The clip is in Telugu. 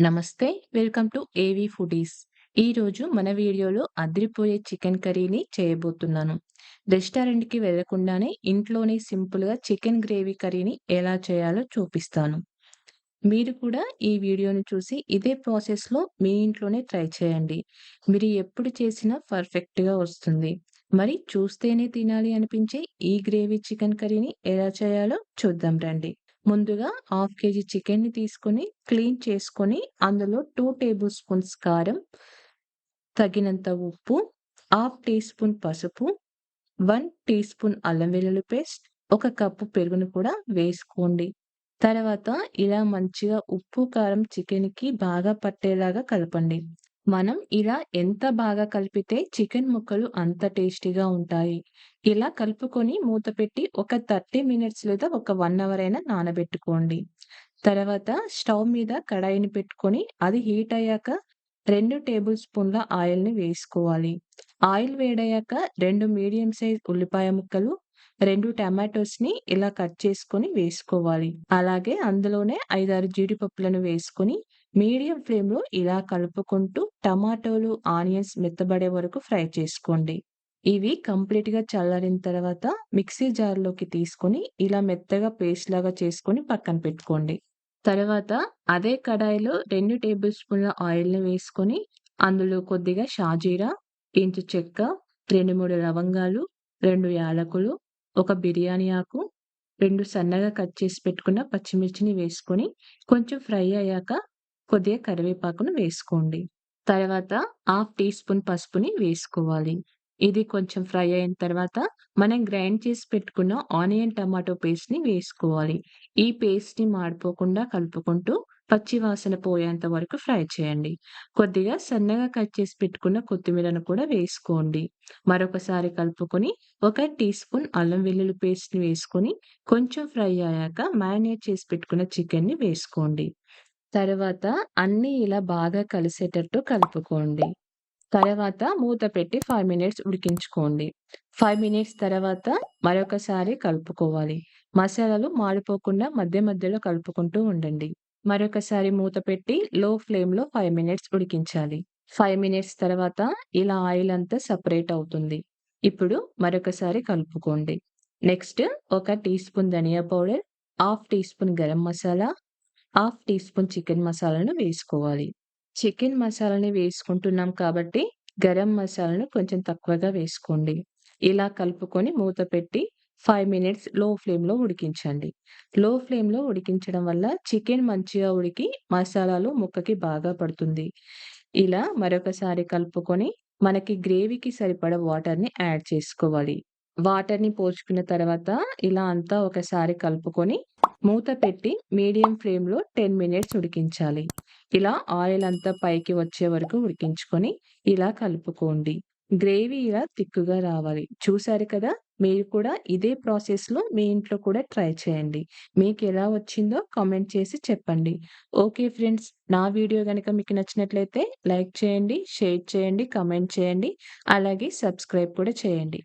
నమస్తే. Welcome to AV foodies. ఈరోజు మన వీడియోలో అదిరిపోయే చికెన్ కర్రీని చేయబోతున్నాను. రెస్టారెంట్‌కి వెళ్ళకుండానే ఇంట్లోనే సింపుల్‌గా చికెన్ గ్రేవీ కర్రీని ఎలా చేయాలో చూపిస్తాను. మీరు కూడా ఈ వీడియోని చూసి ఇదే ప్రాసెస్‌లో మీ ఇంట్లోనే ట్రై చేయండి. మీరు ఎప్పుడు చేసినా పర్ఫెక్ట్‌గా వస్తుంది. మరి చూస్తేనే తినాలి అనిపించే ఈ గ్రేవీ చికెన్ కర్రీని ఎలా చేయాలో చూద్దాం రండి. ముందుగా హాఫ్ కేజీ చికెన్‌ని తీసుకొని క్లీన్ చేసుకొని అందులో టూ టేబుల్ స్పూన్స్ కారం, తగినంత ఉప్పు, హాఫ్ టీ స్పూన్ పసుపు, వన్ టీ స్పూన్ అల్లం వెల్లుల్లి పేస్ట్, ఒక కప్పు పెరుగును కూడా వేసుకోండి. తర్వాత ఇలా మంచిగా ఉప్పు, కారం చికెన్‌కి బాగా పట్టేలాగా కలపండి. మనం ఇలా ఎంత బాగా కలిపితే చికెన్ ముక్కలు అంత టేస్టీగా ఉంటాయి. ఇలా కలుపుకొని మూత పెట్టి ఒక 30 మినిట్స్ లేదా ఒక 1 అవర్ అయినా నానబెట్టుకోండి. తర్వాత స్టవ్ మీద కడాయిని పెట్టుకొని అది హీట్ అయ్యాక 2 టేబుల్ స్పూన్ల ఆయిల్‌ని వేసుకోవాలి. ఆయిల్ వేడయ్యాక 2 మీడియం సైజ్ ఉల్లిపాయ ముక్కలు, 2 టమాటోస్‌ని ఇలా కట్ చేసుకొని వేసుకోవాలి. అలాగే అందులోనే 5, 6 జీడిపప్పులను వేసుకొని మీడియం ఫ్లేమ్‌లో ఇలా కలుపుకుంటూ టమాటోలు, ఆనియన్స్ మెత్తబడే వరకు ఫ్రై చేసుకోండి. ఇవి కంప్లీట్‌గా చల్లారిన తర్వాత మిక్సీ జార్‌లోకి తీసుకొని ఇలా మెత్తగా పేస్ట్ లాగా చేసుకొని పక్కన పెట్టుకోండి. తర్వాత అదే కడాయిలో రెండు టేబుల్ స్పూన్ల ఆయిల్‌ని వేసుకొని అందులో కొద్దిగా షాజీరా, ఇంచు చెక్క, 2, 3 లవంగాలు, రెండు యాలకులు, ఒక బిర్యానీ ఆకు, రెండు సన్నగా కట్ చేసి పెట్టుకున్న పచ్చిమిర్చిని వేసుకొని కొంచెం ఫ్రై అయ్యాక కొద్దిగా కరివేపాకును వేసుకోండి. తర్వాత హాఫ్ టీ స్పూన్ పసుపుని వేసుకోవాలి. ఇది కొంచెం ఫ్రై అయిన తర్వాత మనం గ్రైండ్ చేసి పెట్టుకున్న ఆనియన్, టమాటో పేస్ట్‌ని వేసుకోవాలి. ఈ పేస్ట్‌ని మాడిపోకుండా కలుపుకుంటూ పచ్చి వాసన పోయేంత వరకు ఫ్రై చేయండి. కొద్దిగా సన్నగా కట్ చేసి పెట్టుకున్న కొత్తిమీరను కూడా వేసుకోండి. మరొకసారి కలుపుకొని ఒక టీ స్పూన్ అల్లం వెల్లుల్లి పేస్ట్‌ని వేసుకొని కొంచెం ఫ్రై అయ్యాక మ్యారినేట్ చేసి పెట్టుకున్న చికెన్‌ని వేసుకోండి. తర్వాత అన్నీ ఇలా బాగా కలిసేటట్టు కలుపుకోండి. తర్వాత మూత పెట్టి ఫైవ్ మినిట్స్ ఉడికించుకోండి. ఫైవ్ మినిట్స్ తర్వాత మరొకసారి కలుపుకోవాలి. మసాలాలు మాడిపోకుండా మధ్య మధ్యలో కలుపుకుంటూ ఉండండి. మరొకసారి మూత పెట్టి లో ఫ్లేమ్‌లో ఫైవ్ మినిట్స్ ఉడికించాలి. ఫైవ్ మినిట్స్ తర్వాత ఇలా ఆయిల్ అంతా సపరేట్ అవుతుంది. ఇప్పుడు మరొకసారి కలుపుకోండి. నెక్స్ట్ ఒక టీ స్పూన్ ధనియా powder, half teaspoon garam masala, half teaspoon chicken మసాలాను వేసుకోవాలి. చికెన్ మసాలాని వేసుకుంటున్నాం కాబట్టి గరం మసాలాను కొంచెం తక్కువగా వేసుకోండి. ఇలా కలుపుకొని మూత పెట్టి ఫైవ్ మినిట్స్లో ఫ్లేమ్‌లో ఉడికించండి. లో ఫ్లేమ్‌లో ఉడికించడం వల్ల చికెన్ మంచిగా ఉడికి మసాలాలు ముక్కకి బాగా పడుతుంది. ఇలా మరొకసారి కలుపుకొని మనకి గ్రేవీకి సరిపడా వాటర్‌ని యాడ్ చేసుకోవాలి. వాటర్‌ని పోసుకున్న తర్వాత ఇలా అంతా ఒకసారి కలుపుకొని మూత పెట్టి మీడియం ఫ్లేమ్‌లో 10 మినిట్స్ ఉడికించాలి. ఇలా ఆయిల్ అంతా పైకి వచ్చే వరకు ఉడికించుకొని ఇలా కలుపుకోండి. గ్రేవీ ఇలా థిక్‌గా రావాలి. చూసారు కదా! మీరు కూడా ఇదే ప్రాసెస్‌లో మీ ఇంట్లో కూడా ట్రై చేయండి. మీకు ఎలా వచ్చిందో కామెంట్ చేసి చెప్పండి. Okay friends. నా వీడియో కనుక మీకు నచ్చినట్లయితే లైక్ చేయండి, షేర్ చేయండి, కామెంట్ చేయండి. అలాగే సబ్స్క్రైబ్ కూడా చేయండి.